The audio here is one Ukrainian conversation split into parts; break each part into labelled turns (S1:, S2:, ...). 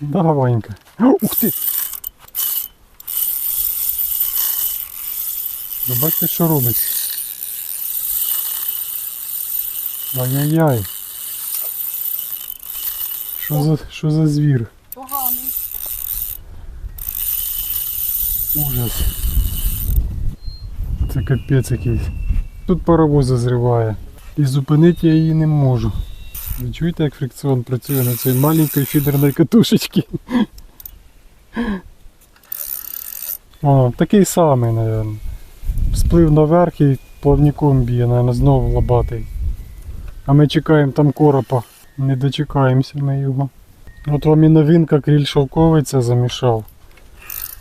S1: Даванька. Ух ти! Ви бачите, що робить? Ай-яй-яй. Що за, що за звір?
S2: Поганий.
S1: Ужас. Це капець якийсь. Тут паровоз зриває. І зупинити я її не можу. Ви чуєте, як фрикціон працює на цій маленькій фідерній катушечці? О, такий самий, мабуть. Сплив наверх і плавником б'є, мабуть, знову лобатий. А ми чекаємо там коропа. Не дочекаємося ми його. От вам і новинка кріль шовковиця замішав.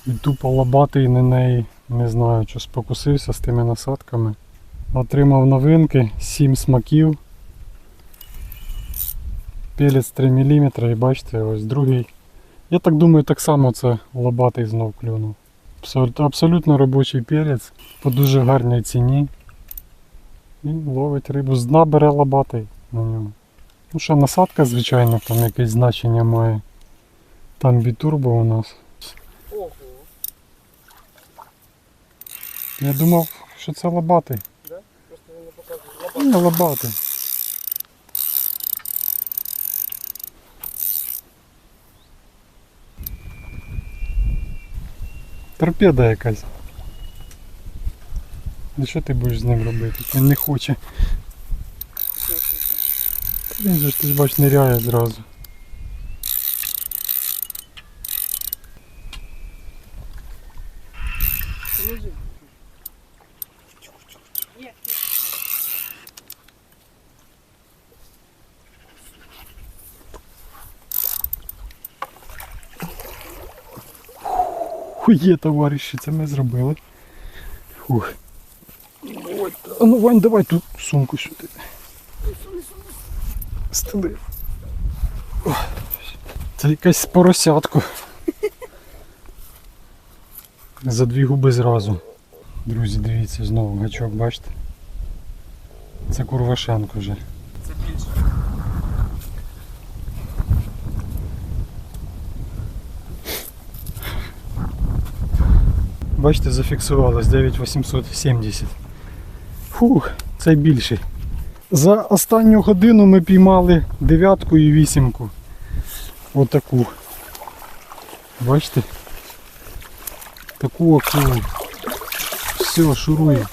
S1: І тупо лобатий на неї, не знаю, що спокусився з тими насадками. Отримав новинки, 7 смаків. Пелець 3 мм і бачите, ось другий. Я так думаю, так само це лобатий знов клюнув. Абсолютно, робочий пелець по дуже гарній ціні. І ловить рибу. З дна бере лобатий на ньому. Ну що насадка, звичайно, там якесь значення має. Там бітурбо у нас.
S2: Ого.
S1: Я думав, що це лобатий.
S2: Да? Просто він не показує.
S1: Ні, лобатий. Торпеда якась. Ну що ти будеш з ним робити? Він не хоче. Він же ж ти ж бач ниряє зразу.
S2: Положи.
S1: Фу, товариші, це ми зробили. Фух. Ой, ну Вань, давай ту сумку сюди. Стили. Це якась поросятко. За дві губи зразу. Друзі, дивіться, знову гачок, бачите? Це Курвашенко вже. Бачите, зафіксувалось 9870. Фух, це більший. За останню годину ми піймали дев'ятку і вісімку. Отаку. Бачите? Таку акулу. Все, шурує.